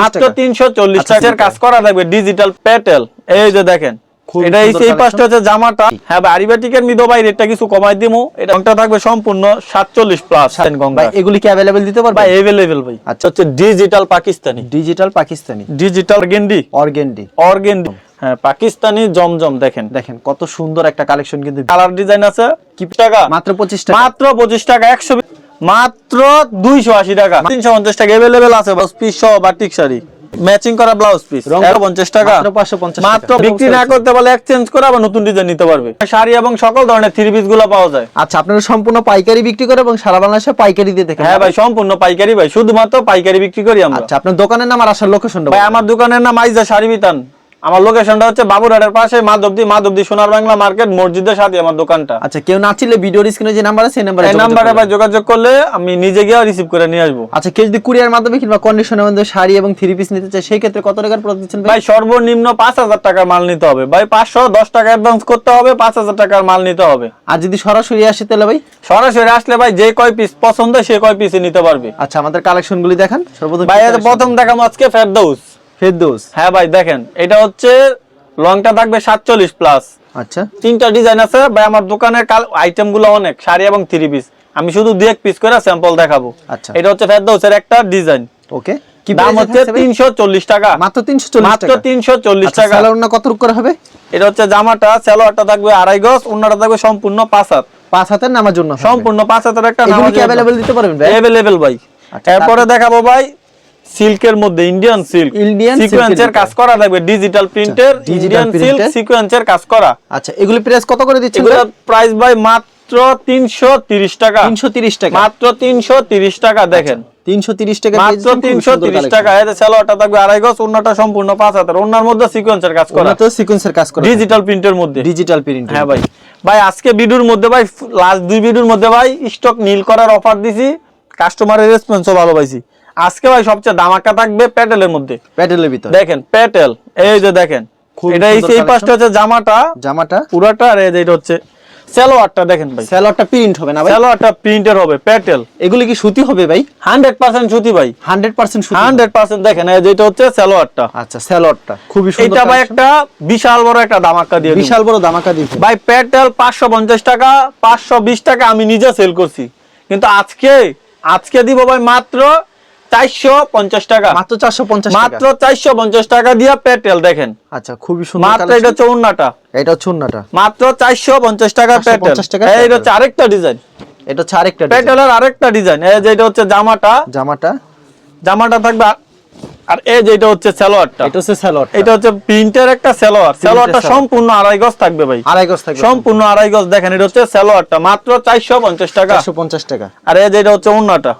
মাত্র টাকা। তিনশো চল্লিশ আচ্ছা, টাকার কাজ করা থাকবে ডিজিটাল প্যাটেল এই যে দেখেন এটা এই সুন্দর সেই collection। পাশটা হচ্ছে জামাটা। হ্যাঁ আরিবাটিকের মিদো ভাই রেটটা কিছু কমাই দিমু। এটা থাকবে সম্পূর্ণ সাতচল্লিশ প্লাস ভাই এগুলি কি অ্যাভেলেবেল দিতে পারবে? ভাই এভেলেবেল ভাই। আচ্ছা। হচ্ছে digital Pakistani. Digital Pakistani. Digital গেন্ডি organdy organdy হ্যাঁ পাকিস্তানি জমজম দেখেন। দেখেন কত সুন্দর একটা কালেকশন কিন্তু। কালার ডিজাইন আছে। কি টাকা? মাত্র পঁচিশ টাকা। মাত্র পঁচিশ টাকা একশো মাত্র দুইশো আশি টাকা। তিনশো পঞ্চাশ টাকা এভেলেবেল আছে পিস সহ বাটিক শাড়ি। ম্যাচিং করা ব্লাউজ পিস পঞ্চাশ টাকা। মাত্র 550 মাত্র টাকা। বিক্রি না করতে পারলে এক্সচেঞ্জ করে আবার নতুন ডিজাইন নিতে পারবে। শাড়ি এবং সকল ধরনের থ্রি পিসগুলো পাওয়া যায়। আচ্ছা আপনারা সম্পূর্ণ পাইকারি বিক্রি করে এবং সারা বাংলাদেশে পাইকারি দিয়ে দেখেন। হ্যাঁ ভাই সম্পূর্ণ পাইকারি ভাই শুধুমাত্র পাইকারি বিক্রি করি আমরা। আচ্ছা আপনার দোকানের নাম আর আসার লোকেশনটা ভাই আমার দোকানের নাম আইজা শাড়ি বিতান। আমার লোকেশনটা হচ্ছে বাবুরহাটের পাশে মাধবদী মাধবদী সোনার বাংলা মার্কেট মসজিদের সাথে আমার দোকানটা। আচ্ছা কেউ না চিনলে ভিডিওর স্ক্রিনে যে নাম্বার আছে সেই নাম্বারে এই নাম্বারে ভাই যোগাযোগ করলে আমি নিজে গিয়ে রিসিভ করে নিয়ে আসব। আচ্ছা কেউ যদি কুরিয়ার মাধ্যমে কিংবা কন্ডিশনের মধ্যে শাড়ি এবং থ্রি পিস নিতে চায় সেই ক্ষেত্রে কত টাকার প্রোডাক্ট দিচ্ছেন ভাই? সর্বনিম্ন পাঁচ হাজার টাকার মাল নিতে হবে। ভাই পাঁচশো দশ টাকা অ্যাডভান্স করতে হবে পাঁচ হাজার টাকার মাল নিতে হবে। আর যদি সরাসরি আসে তাহলে ভাই? সরাসরি আসলে ভাই যে কয় পিস পছন্দ সে কয় পিসে নিতে পারবে। আচ্ছা আমাদের কালেকশন গুলি দেখান। সর্বপ্রথম ভাই? প্রথম দেখাবো আজকে ফেরদৌস ফেরদৌস। হ্যাঁ ভাই দেখেন এটা হচ্ছে লংটা থাকবে সাতচল্লিশ প্লাস আচ্ছা। তিনটা ডিজাইন আছে ভাই আমার দোকানের আইটেমগুলো অনেক শাড়ি এবং থ্রি পিস আমি শুধু দু এক পিস করে স্যাম্পল দেখাবো। আচ্ছা। এটা হচ্ছে ফেরদৌসের একটা ডিজাইন ওকে কি দাম হচ্ছে? তিনশো চল্লিশ টাকা। মাত্র 340 মাত্র টাকা। তিনশো চল্লিশ আচ্ছা টাকা। সালোয়ার কত রূপ করা হবে? এটা হচ্ছে জামাটা সালোয়ারটা থাকবে আড়াই গজ অন্যটা থাকবে সম্পূর্ণ পাঁচ হাত। পাঁচ হাতের নামার জন্য সম্পূর্ণ পাঁচ হাতের একটা কি অ্যাভেলেবল দিতে পারবেন ভাই? অ্যাভেলেবেল ভাই। আচ্ছা, এরপরে দেখাবো ভাই সিল্কের মধ্যে ইন্ডিয়ান সিল্ক এর সিকোয়েন্সের কাজ করা থাকবে। ডিজিটাল প্রিন্টের ইন্ডিয়ান সিল্ক সিকোয়েন্সের কাজ করা। আচ্ছা এগুলি প্রাইস কত করে দিচ্ছেন এগুলোর প্রাইস ভাই মাত্র তিনশো তিরিশ টাকা। 330 টাকা। মাত্র তিনশো তিরিশ টাকা দেখেন। 330 টাকা মাত্র তিনশো তিরিশ টাকা। এতে সালোয়ারটা থাকবে আড়াই গজ অন্যটা সম্পূর্ণ পাঁচ হাতের। অন্যার মধ্যে সিকোয়েন্সের কাজ করা। ওরা তো সিকোয়েন্সের কাজ করে ডিজিটাল প্রিন্টের মধ্যে। ডিজিটাল প্রিন্ট হ্যাঁ ভাই। ভাই আজকে ভিডিওর মধ্যে ভাই লাস্ট দুই ভিডিওর মধ্যে ভাই স্টক নীল করার অফার দিছি। কাস্টমারের রেসপন্সও ভালো পাইছি। আজকে ভাই সবচেয়ে দামাকা থাকবে প্যাটেলের মধ্যে। প্যাডেলের ভিতর। দেখেন প্যাটেল এই যে দেখেন এটা এই সেই পাশটা হচ্ছে জামাটা জামাটা? পুরাটা আর এই যে এটা হচ্ছে সালোয়ারটা দেখেন ভাই। সালোয়ারটা প্রিন্ট হবে না ভাই? সালোয়ারটা প্রিন্টের হবে প্যাটেল। এগুলি কি সুতি হবে ভাই? হান্ড্রেড পার্সেন্ট সুতি ভাই। 100% সুতি হান্ড্রেড পার্সেন্ট দেখেন এই যে এটা হচ্ছে সালোয়ারটা। আচ্ছা সালোয়ারটা। খুবই সুন্দর এটা ভাই একটা বিশাল বড় একটা দামাকা দিয়ে বিশাল বড় দামাকা দিয়ে ভাই প্যাটেল পাঁচশো পঞ্চাশ টাকা পাঁচশো বিশ টাকা আমি নিজে সেল করছি। কিন্তু আজকে আজকে দিব ভাই মাত্র চারশো পঞ্চাশ টাকা। মাত্র 450 মাত্র চারশো পঞ্চাশ টাকা দিয়ে প্যাটেল দেখেন। আচ্ছা খুবই সুন্দর মাত্র এটা collection। এটা হচ্ছে মাত্র চারশো পঞ্চাশ টাকা প্যাটেল 450 টাকা এই প্যাটেল। হচ্ছে আরেকটা ডিজাইন এটা হচ্ছে আরেকটা প্যাটেলের আরেকটা ডিজাইন এই যে হচ্ছে জামাটা। জামাটা? জামাটা থাকবে আর এই হচ্ছে সালোয়ারটা। এটা হচ্ছে সালোয়ার এটা হচ্ছে প্রিন্টের একটা সালোয়ার। সালোয়ারটা সম্পূর্ণ আড়াই গজ থাকবে ভাই। আড়াই গজ থাকবে। সম্পূর্ণ আড়াই গজ। দেখেন এটা হচ্ছে সালোয়ারটা। মাত্র চারশো পঞ্চাশ টাকা। 450 টাকা। আর এই যে এটা হচ্ছে উন্নাটা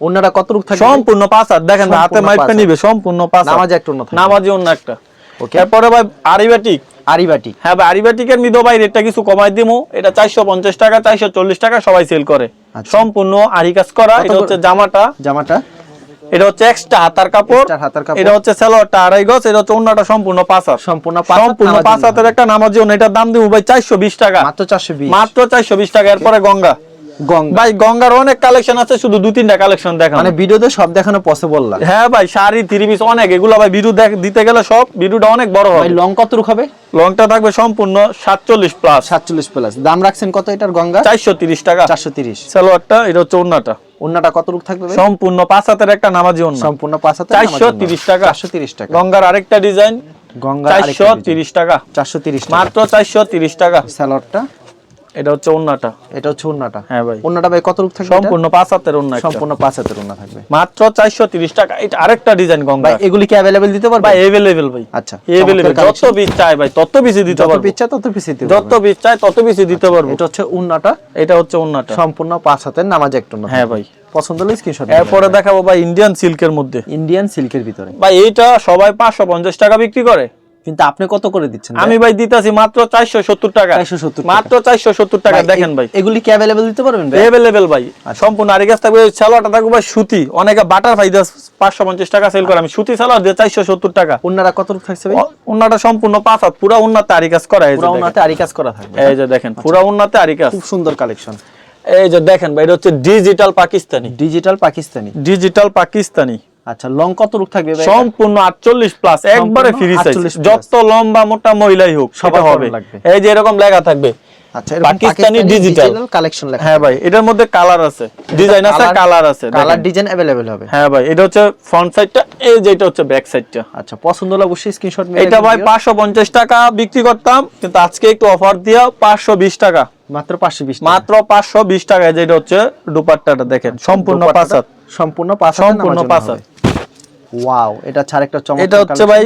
উন্নাটা কত রূপ থাকবে? সম্পূর্ণ পাঁচ হাত দেখেন ভাই, হাতে মাইপটা নিবে সম্পূর্ণ পাঁচ। নামাজে একটা থাকবে। নামাজি অন্য একটা। ওকে এরপরে ভাই আরিবাটিক। আরিবাটি হ্যাঁ ভাই আরিবাটিকের মিদো ভাই রেটটা কিছু কমাই দিমু। এটা চারশো পঞ্চাশ টাকা চারশো চল্লিশ টাকা সবাই সেল করে। আচ্ছা। সম্পূর্ণ আরি কাজ করা। এটা হচ্ছে জামাটা। জামাটা? এটা হচ্ছে এক্সট্রা হাতার কাপড়। এটা হচ্ছে সালোয়ারটা আড়াই গজ এটা হচ্ছে অন্যটা সম্পূর্ণ পাঁচ হাত সম্পূর্ণ সম্পূর্ণ নামাজি পাঁচ হাতের একটা নামাজি এটার দাম দিব ভাই চারশো বিশ টাকা। মাত্র 420 মাত্র চারশো বিশ টাকা। এরপরে গঙ্গা। ভাই গঙ্গার অনেক কালেকশন আছে শুধু দু তিনটা কালেকশন দেখা মানে ভিডিওতে সব দেখানো পসিবল না। হ্যাঁ ভাই শাড়ি থ্রি পিস অনেক। এগুলো ভাই ভিডিও দিতে গেলে সব ভিডিওটা অনেক বড় হবে। লং কত রূপ হবে? লংটা থাকবে সম্পূর্ণ সাতচল্লিশ প্লাস 47 প্লাস দাম রাখছেন কত এটার গঙ্গা? চারশো তিরিশ টাকা। 430 সালোয়ারটা এটা হচ্ছে ওন্নাটা উন্নাটা কত রূপ থাকবে সম্পূর্ণ পাঁচ হাতের একটা নামাজি ওন্না সম্পূর্ণ পাঁচ হাতে চারশো তিরিশ টাকা। 430 টাকা। গঙ্গার আরেকটা ডিজাইন গঙ্গা চারশো তিরিশ টাকা। 430 টাকা। মাত্র চারশো তিরিশ টাকা। সালোয়ারটা। এটা হচ্ছে ওন্নাটা। এটা হচ্ছে হ্যাঁ ভাই। ভাই কত রূপ থাকবে সম্পূর্ণ পাঁচ হাতের ওন্না সম্পূর্ণ পাঁচ হাতের থাকবে। মাত্র চারশো তিরিশ টাকা। এটা আরেকটা ডিজাইন গঙ্গা। ভাই এগুলি কি দিতে পারবে? ভাই আচ্ছা যত পিস চাই ভাই তত বেশি দিতে যত পারব। পিচ্ছা তত পিছিয়ে দিতে যত পিস চাই তত বেশি দিতে পারব। এটা হচ্ছে উন্নাটা এটা হচ্ছে ওন্নাটা। সম্পূর্ণ পাঁচ হাতের নামাজ একটা হ্যাঁ ভাই। পছন্দ হলে স্ক্রিনশট এরপরে দেখাবো ভাই ইন্ডিয়ান সিল্কের মধ্যে। ইন্ডিয়ান সিল্কের ভিতরে। ভাই এইটা সবাই পাঁচশো পঞ্চাশ টাকা বিক্রি করে। কিন্তু আপনি কত করে দিচ্ছেন আমি ভাই? দিতেছি মাত্র চারশো সত্তর টাকা। 470 টাকা। মাত্র চারশো সত্তর টাকা দেখেন ভাই। এগুলি কি অ্যাভেলেবেল দিতে পারবেন ভাই? এভেলেবেল ভাই। সম্পূর্ণ আরি গাছ থাকবে সালোয়ারটা থাকবে ভাই সুতি। অনেকে বাটার ফাই পাঁচশো পঞ্চাশ টাকা সেল করে। আমি সুতি সালোয়ার দিয়ে চারশো সত্তর টাকা। উন্নারা কত রূপ থাকছে ভাই? উন্নাটা সম্পূর্ণ পাঁচ হাত পুরা উন্নাতে আরি কাজ করা এই যে পুরো। উন্নাতে আরি কাজ করা থাকবে। এই যে দেখেন পুরা উন্নাতে আরি কাজ। খুব সুন্দর কালেকশন এই যে দেখেন ভাই এটা হচ্ছে digital Pakistani. Digital Pakistani. Digital Pakistani. আচ্ছা লং কত রূপ থাকবে ভাই এটা? সম্পূর্ণ আটচল্লিশ প্লাস একবারে ফ্রি সাইজ 48 plus। যত লম্বা মোটা মহিলাই হোক সবার সবার হবে ভালো লাগবে। এই যে এরকম লেখা থাকবে আচ্ছা এরকম পাকিস্তানি digital। কালেকশন লেখা হ্যাঁ ভাই এটার মধ্যে কালার আছে ডিজাইন আছে colour- কালার আছে কালার দেখেন। ডিজাইন अवेलेबल হবে হ্যাঁ ভাই এটা হচ্ছে ফ্রন্ট সাইডটা এই যে এটা হচ্ছে ব্যাক সাইডটা আচ্ছা পছন্দ হলে অবশ্যই স্ক্রিনশট মেরে এটা ভাই রাখবেন পাঁচশো পঞ্চাশ টাকা বিক্রি করতাম কিন্তু আজকে একটু অফার দিয়া পাঁচশো বিশ টাকা মাত্র 520 মাত্র পাঁচশো বিশ টাকায় যেটা হচ্ছে দুপাট্টাটা দেখেন সম্পূর্ণ পাঁচ হাত সম্পূর্ণ পাঁচ হাতের সম্পূর্ণ নামার ওয়াও এটা ছাড় একটা চমৎকার এটা হচ্ছে ভাই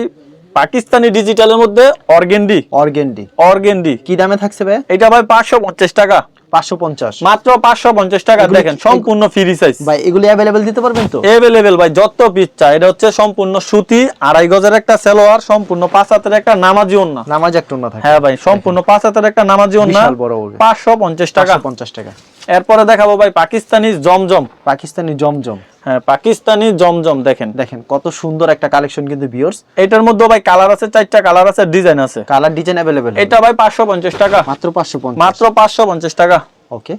পাকিস্তানি ডিজিটালের মধ্যে অর্গেন্ডি অর্গেন্ডি অর্গেন্ডি কি দামে থাকছে ভাই এটা ভাই পাঁচশো পঞ্চাশ টাকা 550 মাত্র পাঁচশো পঞ্চাশ টাকা এগুলি- দেখেন সম্পূর্ণ ফ্রি সাইজ ভাই এগুলি अवेलेबल দিতে পারবেন তো এভেলেবেল ভাই যত পিস চাই এটা হচ্ছে সম্পূর্ণ সুতি আড়াই গজের একটা সেলোয়ার সম্পূর্ণ পাঁচ হাতের একটা নামাজি ওন্না নামাজ একটু না থাকে হ্যাঁ ভাই সম্পূর্ণ পাঁচ হাতের একটা নামাজি ওন্না বিশাল বড় হবে। পাঁচশো পঞ্চাশ টাকা 550 টাকা এরপরে দেখাবো ভাই পাকিস্তানি জমজম পাকিস্তানি জমজম হ্যাঁ পাকিস্তানি জমজম দেখেন দেখেন কত সুন্দর একটা কালেকশন কিন্তু ভিউয়ার্স এটার মধ্যে ভাই কালার আছে চারটা কালার আছে ডিজাইন আছে কালার ডিজাইন अवेलेबल এটা ভাই পাঁচশো পঞ্চাশ টাকা মাত্র 550 মাত্র পাঁচশো পঞ্চাশ টাকা ওকে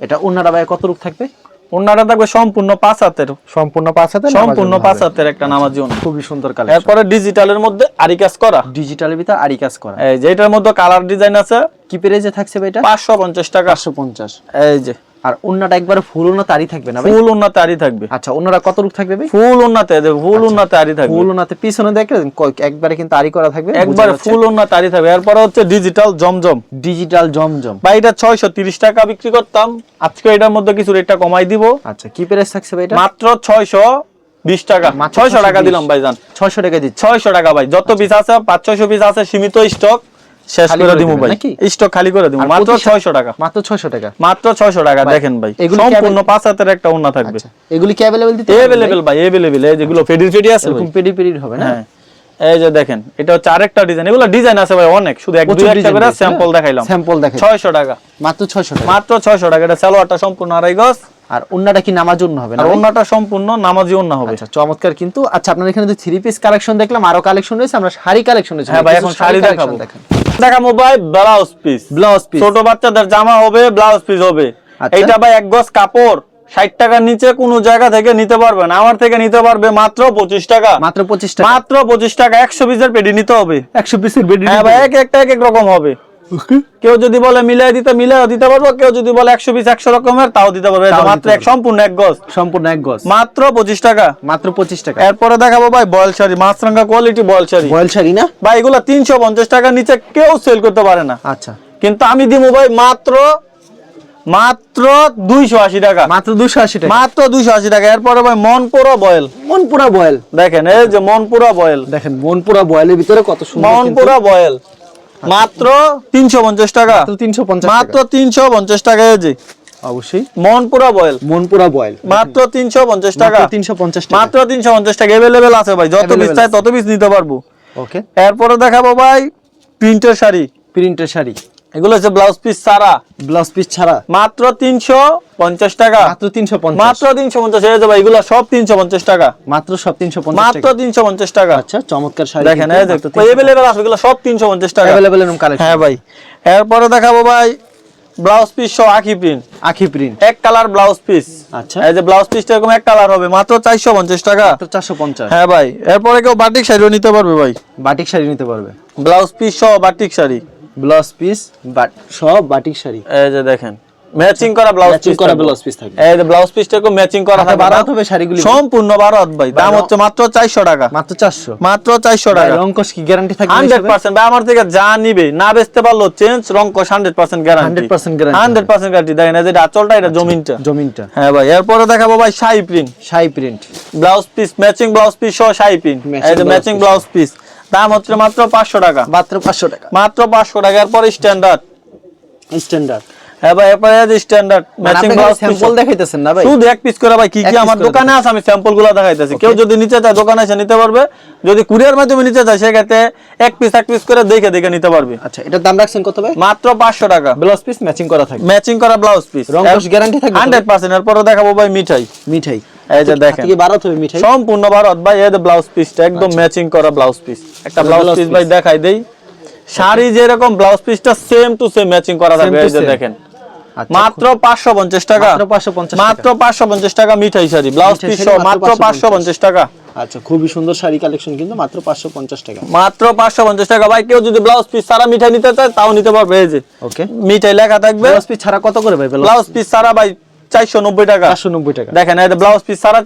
এটা উন্নাটা ভাই কত রূপ থাকবে ওনারা থাকবে সম্পূর্ণ পাঁচ হাতের। সম্পূর্ণ পাঁচ হাতে সম্পূর্ণ পাঁচ হাতের একটা নামাজি ওন্না খুবই সুন্দর কালার এরপরে ডিজিটালের মধ্যে আরি কাজ করা। ডিজিটালের ভিতর আরি কাজ করা। এই যে এটার মধ্যে কালার ডিজাইন আছে। কি প্রাইসে থাকছে ভাই এটা? পাঁচশো পঞ্চাশ টাকা। 550 এই যে। আর উন্নাটা একবারে ফুল উন্না তারি থাকবে না ভাই? ফুল উন্নাতে আরি থাকবে। আচ্ছা উন্নাটা কত রূপ থাকবে ভাই? ফুল উন্নাতে ফুল উন্নাতে আরি থাকবে। ফুল উন্নাতে পিছনে দেখেন একবারে কিন্তু আরি করা থাকবে একবার ফুল উন্নাতে আরি থাকবে। এরপরে হচ্ছে ডিজিটাল জমজম। ডিজিটাল জমজম। বা এটা ছয়শো তিরিশ টাকা বিক্রি করতাম। আজকে এটার মধ্যে কিছু রেটটা কমাই দিব। আচ্ছা কি প্রাইস থাকছে ভাই এটা? মাত্র ছয়শো বিশ টাকা। ছয়শো টাকা 620 দিলাম ভাইজান 600 টাকা দিচ্ছে। ছয়শো টাকা ভাই। যত পিস আছে পাঁচ ছয়শো পিস আছে সীমিত স্টক শেষ খালি করে করে দিব দিবেন ভাই নাকি? স্টক খালি করে দিব আর মাত্র প্রতি সা- ছয়শো টাকা মাত্র 600 টাকা মাত্র ছয়শো টাকা ভাই, দেখেন ভাই এগুলি কি সম্পূর্ণ available- পাঁচ হাতের একটা ওন্না থাকবে আচ্ছা এগুলি কি अवेलेबल দিতে এভেলেবেল ভাই এভেলেবেল এই যেগুলো ফেডি ফেডি আছে ভাই এরকম পেডি পেডি হবে না হ্যাঁ এই যে দেখেন এটা হচ্ছে আরেকটা ডিজাইন এগুলো ডিজাইন আছে ভাই অনেক শুধু এক দুই প্রচুর একটা design করে রয়েছে, স্যাম্পল হ্যাঁ? দেখাইলাম স্যাম্পল দেখাই ছয়শো টাকা মাত্র 600 টাকা মাত্র ছয়শো টাকা এটা সালোয়ারটা সম্পূর্ণ আড়াই গজ আর উন্নাটা কি নামাজ উন্না হবে না আর ভাই? অন্যটা সম্পূর্ণ নামাজি অন্য হবে আচ্ছা চমৎকার কিন্তু আচ্ছা আপনার এখানে তো থ্রি পিস কালেকশন দেখলাম আরো কালেকশন রয়েছে আমরা শাড়ি কালেকশন রয়েছে হ্যাঁ ভাই এখন শাড়ি দেখাবো দেখেন দেখাবো ভাই ব্লাউজ পিস ব্লাউজ পিস ছোট বাচ্চাদের জামা হবে ব্লাউজ পিস হবে। আচ্ছা। এইটা ভাই এক গজ কাপড়। ষাট টাকার নিচে কোনো জায়গা থেকে নিতে পারবেন আমার থেকে নিতে পারবে মাত্র পঁচিশ টাকা। মাত্র 25 টাকা। মাত্র পঁচিশ টাকা। একশো পিসের পেডি নিতে হবে। 100 পিসের বেডি হ্যাঁ এক একটা এক এক রকম হবে। কেউ যদি বলে মিলাই দিতে মিলাই দিতে পারব কেউ যদি বলে একশো পিস একশো রকমের তাও দিতে পারবে। মাত্র এক সম্পূর্ণ এক গজ। সম্পূর্ণ এক গজ। মাত্র পঁচিশ টাকা। মাত্র 25 টাকা। এরপরে দেখাবো ভাই বয়েল শাড়ি মাছরাঙ্গা quality voile sari. Voile sari না? ভাই এগুলো তিনশো পঞ্চাশ টাকার নিচে কেউ সেল করতে পারে না। আচ্ছা। কিন্তু আমি দিব ভাই মাত্র মাত্র দুইশো আশি টাকা। মাত্র 280 টাকা। মাত্র দুইশো আশি টাকা। এরপরে ভাই মনপুরা বয়েল। মনপুরা বয়েল। দেখেন এই যে মনপুরা বয়েল। দেখেন মনপুরা বয়েলের ভিতরে কত সুন্দর মনপুরা বয়েল। মাত্র তিনশো পঞ্চাশ টাকা। মাত্র 350 মাত্র তিনশো পঞ্চাশ টাকা এই অবশ্যই। মনপুরা বয়েল। মনপুরা বয়েল। মাত্র তিনশো পঞ্চাশ টাকা। মাত্র 350 মাত্র তিনশো পঞ্চাশ টাকা। এভেলেবেল আছে ভাই। যত পিস চাই তত পিস নিতে পারব। ওকে এরপরে দেখাবো ভাই প্রিন্টের শাড়ি। প্রিন্টের শাড়ি। এগুলো হচ্ছে ব্লাউজ পিস সারা ব্লাউজ পিস ছাড়া। মাত্র তিনশো পঞ্চাশ টাকা? মাত্র তিনশো মাত্র তিনশো পঞ্চাশ। এই ভাই এগুলো সব তিনশো পঞ্চাশ টাকা। মাত্র সব তিনশো মাত্র তিনশো পঞ্চাশ টাকা। আচ্ছা চমৎকার শাড়ি দেখেন এভেলেবেল আছে এগুলো সব তিনশো পঞ্চাশ টাকা। এভেলেবেল হ্যাঁ ভাই এরপরে দেখাবো ভাই ব্লাউজ পিস সহ আখি প্রিন্ট আখি প্রিন্ট এক কালার ব্লাউজ পিস আচ্ছা। এই যে ব্লাউজ পিসটা এরকম এক কালার হবে মাত্র 450 টাকা। চারশো পঞ্চাশ। হ্যাঁ ভাই এরপরে কেউ বাটিক শাড়িও নিতে পারবে ভাই। বাটিক শাড়ি নিতে পারবে। ব্লাউজ পিস সহ batik sari. Blouse piece but সব বাটিক শাড়ি। এই যে দেখেন ম্যাচিং করা ব্লাউজ পিস করা ব্লাউজ পিস থাকবে। এই ব্লাউজ ম্যাচিং করা থাকবে বারো না? হাত হবে শাড়িগুলি। সম্পূর্ণ বারো হাত ভাই। দাম হচ্ছে মাত্র চারশো টাকা। মাত্র 400 মাত্র চারশো টাকা। রংকশ কি গ্যারান্টি থাকবে হান্ড্রেড পার্সেন্ট ভাই আমার থেকে যা নিবে না বেচতে পারল চেঞ্জ রং কষ hundred percent guarantee 100% guarantee hundred percent guarantee দেখেন এই যে আচলটা এটা জমিনটা। জমিনটা। হ্যাঁ ভাই এরপরে দেখাবো ভাই শাই প্রিন্ট শাই print blouse piece matching blouse piece সহ শাই প্রিন্ট এই যে ম্যাচিং ব্লাউজ পিস দাম হচ্ছে মাত্র পাঁচশো টাকা। মাত্র 500 টাকা। মাত্র পাঁচশো টাকা। এরপর স্ট্যান্ডার্ড স্ট্যান্ডার্ড হ্যাঁ ভাই এরপরে স্ট্যান্ডার্ড ম্যাচিং ব্লাউজ স্যাম্পল দেখাইতেছেন না ভাই? শুধু এক পিস করে ভাই কি কি আমার দোকানে আছে আমি দেখাইতেছি। কেউ যদি নিতে চায় দোকানে এসে নিতে পারবে। যদি কুরিয়ার মাধ্যমে নিতে চায় সেক্ষেত্রে এক পিস এক পিস করে দেখে দেখে নিতে পারবে। আচ্ছা এটার দাম রাখছেন কত ভাই? মাত্র পাঁচশো টাকা। ব্লাউজ পিস ম্যাচিং করা থাকবে। ম্যাচিং করা ব্লাউজ পিস থাকবে? হান্ড্রেড পার্সেন্ট এরপরে দেখাবো ভাই মিঠাই। মিঠাই। এই যে দেখেন। থেকে বারো হবে মিঠাই? সম্পূর্ণ ভারত ভাই এই ব্লাউজ পিসটা একদম ম্যাচিং করা ব্লাউজ পিস একটা ব্লাউজ পিস ভাই দেখাই দেই। শাড়ি যেরকম ব্লাউজ পিসটা সেম টু সেম ম্যাচিং করা থাকবে। এই যে দেখেন। আচ্ছা, মাত্র পাঁচশো পঞ্চাশ টাকা। মাত্র 550 মাত্র পাঁচশো পঞ্চাশ টাকা মিঠাই শাড়ি ব্লাউজ পিস মাত্র মাত্র পাঁচশো পঞ্চাশ। টাকা। আচ্ছা খুবই সুন্দর শাড়ি কালেকশন কিন্তু মাত্র পাঁচশো পঞ্চাশ টাকা। মাত্র পাঁচশো পঞ্চাশ টাকা। ভাই কেউ যদি ব্লাউজ পিস সারা মিঠাই নিতে চায় তাও নিতে পারবে এই যে ওকে মিঠাই লেখা থাকবে। ব্লাউজ পিস ছাড়া কত করে ভাই? Blouse piece? সারা ভাই চারশো নব্বই টাকা। চারশো নব্বই টাকা। দেখেন এই ব্লাউজ পিস সারা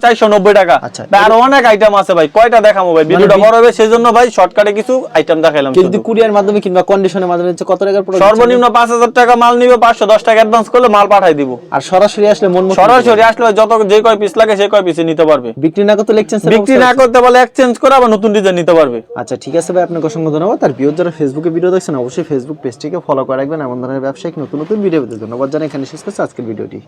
টাকা। আচ্ছা। ভাই, আরও অনেক আইটেম আছে ভাই কয়টা দেখাবো ভাই? ভিডিওটা বড় হবে সেই ভাই শর্টকাটে কিছু আইটেম দেখাইলাম কেউ শুধু। যদি কুরিয়ার মাধ্যমে কিংবা কন্ডিশনের মাধ্যমে নিচ্ছে কত টাকার প্রোডাক্ট সর্বনিম্ন পাঁচ হাজার টাকা মাল নিবে পাঁচশো দশ টাকা অ্যাডভান্স করলে মাল পাঠাই দিব। আর সরাসরি আসলে মন সরাসরি আসলে যত যে কয় পিস লাগে সে কয় পিসে নিতে পারবে। বিক্রি না করতে বিক্রি না করতে বলে এক্সচেঞ্জ করে আবার নতুন ডিজাইন নিতে পারবে। আচ্ছা ঠিক আছে ভাই আপনাকে অসংখ্য ধন্যবাদ। আর ভিডিও যারা ফেসবুকে ভিডিও দেখছেন অবশ্যই ফেসবুক পেজটিকে ফলো করে রাখবেন। এমন ধরনের ব্যবসায়িক নতুন নতুন ভিডিও পেতে ধন্যবাদ জানাই। এখানে শেষ করছি আজকের ভিডিওটি